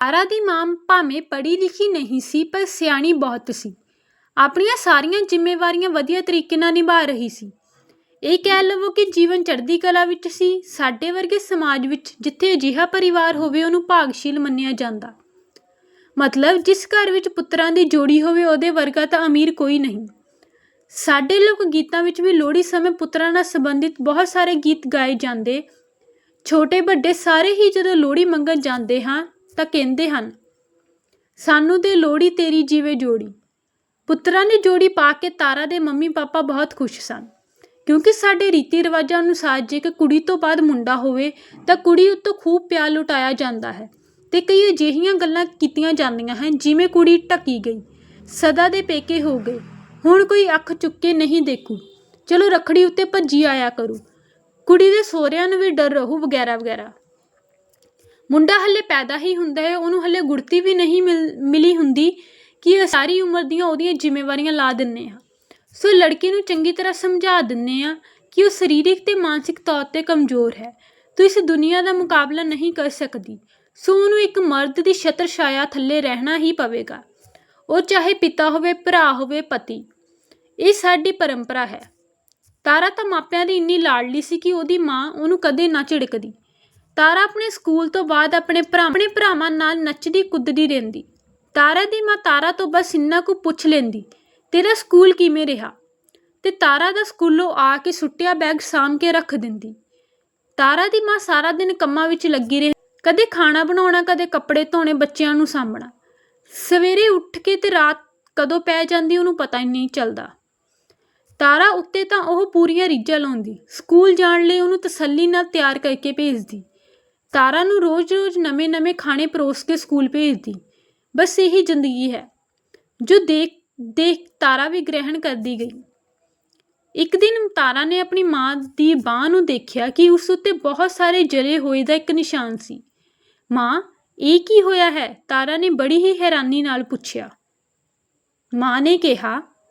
ਤਾਰਾ ਦੀ ਮਾਂ ਭਾਵੇਂ ਪੜ੍ਹੀ ਲਿਖੀ ਨਹੀਂ ਸੀ, ਪਰ ਸਿਆਣੀ ਬਹੁਤ ਸੀ। ਆਪਣੀਆਂ ਸਾਰੀਆਂ ਜ਼ਿੰਮੇਵਾਰੀਆਂ ਵਧੀਆ ਤਰੀਕੇ ਨਾਲ ਨਿਭਾ ਰਹੀ ਸੀ। ਇਹ ਕਹਿ ਲਵੋ ਕਿ ਜੀਵਨ ਚੜ੍ਹਦੀ ਕਲਾ ਵਿੱਚ ਸੀ, ਸਾਡੇ ਵਰਗੇ ਸਮਾਜ ਵਿੱਚ ਜਿੱਥੇ ਅਜਿਹਾ ਪਰਿਵਾਰ ਹੋਵੇ ਉਹਨੂੰ ਭਾਗਸ਼ੀਲ ਮੰਨਿਆ ਜਾਂਦਾ। ਮਤਲਬ ਜਿਸ ਘਰ ਵਿੱਚ ਪੁੱਤਰਾਂ ਦੀ ਜੋੜੀ ਹੋਵੇ ਉਹਦੇ ਵਰਗਾ ਤਾਂ ਅਮੀਰ ਕੋਈ ਨਹੀਂ। ਸਾਡੇ ਲੋਕ ਗੀਤਾਂ ਵਿੱਚ ਵੀ ਲੋਹੜੀ ਸਮੇਂ ਪੁੱਤਰਾਂ ਨਾਲ ਸੰਬੰਧਿਤ ਬਹੁਤ ਸਾਰੇ ਗੀਤ ਗਾਏ ਜਾਂਦੇ। ਛੋਟੇ ਵੱਡੇ ਸਾਰੇ ਹੀ ਜਦੋਂ ਲੋਹੜੀ ਮੰਗਣ ਜਾਂਦੇ ਹਾਂ ਤਾਂ ਕਹਿੰਦੇ ਹਨ, ਸਾਨੂੰ ਤੇ ਲੋਹੜੀ ਤੇਰੀ ਜੀਵੇ ਜੋੜੀ। ਪੁੱਤਰਾਂ ਦੀ ਜੋੜੀ ਪਾ ਕੇ ਤਾਰਾ ਦੇ ਮੰਮੀ ਪਾਪਾ ਬਹੁਤ ਖੁਸ਼ ਸਨ। ਕਿਉਂਕਿ ਸਾਡੇ ਰੀਤੀ ਰਿਵਾਜਾਂ ਅਨੁਸਾਰ ਜੇਕਰ ਕੁੜੀ ਤੋਂ ਬਾਅਦ ਮੁੰਡਾ ਹੋਵੇ, ਤਾਂ ਕੁੜੀ ਉੱਤੋਂ ਖੂਬ ਪਿਆਰ ਲੁਟਾਇਆ ਜਾਂਦਾ ਹੈ ਤੇ ਕਈ ਅਜਿਹੀਆਂ ਗੱਲਾਂ ਕੀਤੀਆਂ ਜਾਂਦੀਆਂ ਹਨ ਜਿਵੇਂ ਕੁੜੀ ਢਕੀ ਗਈ, ਸਦਾ ਦੇ ਪੇਕੇ ਹੋ ਗਏ, ਹੁਣ ਕੋਈ ਅੱਖ ਚੁੱਕ ਕੇ ਨਹੀਂ ਦੇਖੂ। ਚਲੋ ਰਖੜੀ ਉੱਤੇ ਭੱਜੀ ਆਇਆ ਕਰੂ। ਕੁੜੀ ਦੇ ਸਹੁਰਿਆਂ ਨੂੰ ਵੀ ਡਰ ਰਹੂ ਵਗੈਰਾ ਵਗੈਰਾ। ਮੁੰਡਾ ਹੱਲੇ ਪੈਦਾ ਹੀ ਹੁੰਦਾ ਹੈ, ਉਹਨੂੰ ਹੱਲੇ ਗੁੜਤੀ ਵੀ ਨਹੀਂ ਮਿਲ- ਮਿਲੀ ਹੁੰਦੀ ਕਿ ਇਹ ਸਾਰੀ ਉਮਰ ਦੀਆਂ ਉਹਦੀਆਂ ਜ਼ਿੰਮੇਵਾਰੀਆਂ ਲਾ ਦਿੰਨੇ ਆ। ਸੋ ਲੜਕੇ ਨੂੰ ਚੰਗੀ ਤਰ੍ਹਾਂ ਸਮਝਾ ਦਿੰਨੇ ਆ ਕਿ ਉਹ ਸਰੀਰਕ ਤੇ ਮਾਨਸਿਕ ਤੌਰ ਤੇ ਕਮਜ਼ੋਰ ਹੈ। ਤੂੰ ਇਸ ਦੁਨੀਆ ਦਾ ਮੁਕਾਬਲਾ ਨਹੀਂ ਕਰ ਸਕਦੀ। ਸੋ ਉਹਨੂੰ ਇੱਕ ਮਰਦ ਦੀ ਛਤਰ ਛਾਇਆ ਥੱਲੇ ਰਹਿਣਾ ਹੀ ਪਵੇਗਾ। ਉਹ ਚਾਹੇ ਪਿਤਾ ਹੋਵੇ, ਭਰਾ ਹੋਵੇ, ਪਤੀ। ਇਹ ਸਾਡੀ ਪਰੰਪਰਾ ਹੈ। ਤਾਰਾ ਤਾਂ ਮਾਪਿਆਂ ਦੀ ਇੰਨੀ ਲਾਡਲੀ ਸੀ ਕਿ ਉਹਦੀ ਮਾਂ ਉਹਨੂੰ ਕਦੇ ਨਾ ਝਿੜਕਦੀ। ਤਾਰਾ ਆਪਣੇ ਸਕੂਲ ਤੋਂ ਬਾਅਦ ਆਪਣੇ ਭਰਾ ਆਪਣੇ ਭਰਾਵਾਂ ਨਾਲ ਨੱਚਦੀ, ਕੁੱਦਦੀ ਰਹਿੰਦੀ। ਤਾਰਾ ਦੀ ਮਾਂ ਤਾਰਾ ਤੋਂ ਬਸ ਇੰਨਾ ਕੁ ਪੁੱਛ ਲੈਂਦੀ, ਤੇਰਾ ਸਕੂਲ ਕਿਵੇਂ ਰਿਹਾ? ਤੇ ਤਾਰਾ ਦਾ ਸਕੂਲੋਂ ਆ ਕੇ ਸੁੱਟਿਆ ਬੈਗ ਸਾਂਭ ਕੇ ਰੱਖ ਦਿੰਦੀ। ਤਾਰਾ ਦੀ ਮਾਂ ਸਾਰਾ ਦਿਨ ਕੰਮਾਂ ਵਿੱਚ ਲੱਗੀ ਰਹੀ ਕਦੇ ਖਾਣਾ ਬਣਾਉਣਾ, ਕਦੇ ਕੱਪੜੇ ਧੋਣੇ ਬੱਚਿਆਂ ਨੂੰ ਸਾਂਭਣਾ। ਸਵੇਰੇ ਉੱਠ ਕੇ ਤੇ ਰਾਤ ਕਦੋਂ ਪੈ ਜਾਂਦੀ ਉਹਨੂੰ ਪਤਾ ਹੀ ਨਹੀਂ ਚੱਲਦਾ। ਤਾਰਾ ਉੱਤੇ ਤਾਂ ਉਹ ਪੂਰੀਆਂ ਰੀਝਾਂ ਲਾਉਂਦੀ। ਸਕੂਲ ਜਾਣ ਲਈ ਉਹਨੂੰ ਤਸੱਲੀ ਨਾਲ ਤਿਆਰ ਕਰਕੇ ਭੇਜਦੀ। ਤਾਰਾ ਨੂੰ ਰੋਜ਼-ਰੋਜ਼ ਨਵੇਂ-ਨਵੇਂ ਖਾਣੇ ਪਰੋਸ ਕੇ ਸਕੂਲ ਭੇਜਦੀ। ਬਸ ਇਹੀ ਜ਼ਿੰਦਗੀ ਹੈ, ਜੋ ਦੇਖ ਦੇਖ ਤਾਰਾ ਵੀ ਗ੍ਰਹਿਣ ਕਰਦੀ ਗਈ। ਇੱਕ ਦਿਨ ਤਾਰਾ ਨੇ ਆਪਣੀ ਮਾਂ ਦੀ ਬਾਹ ਨੂੰ ਦੇਖਿਆ ਕਿ ਉਸ ਉੱਤੇ ਬਹੁਤ ਸਾਰੇ ਜਲੇ ਹੋਏ ਦਾ ਇੱਕ ਨਿਸ਼ਾਨ ਸੀ। ਮਾਂ, ਇਹ ਕੀ ਹੋਇਆ ਹੈ? ਤਾਰਾ ਨੇ ਬੜੀ ਹੀ ਹੈਰਾਨੀ ਨਾਲ ਪੁੱਛਿਆ। ਮਾਂ ਨੇ ਕਿਹਾ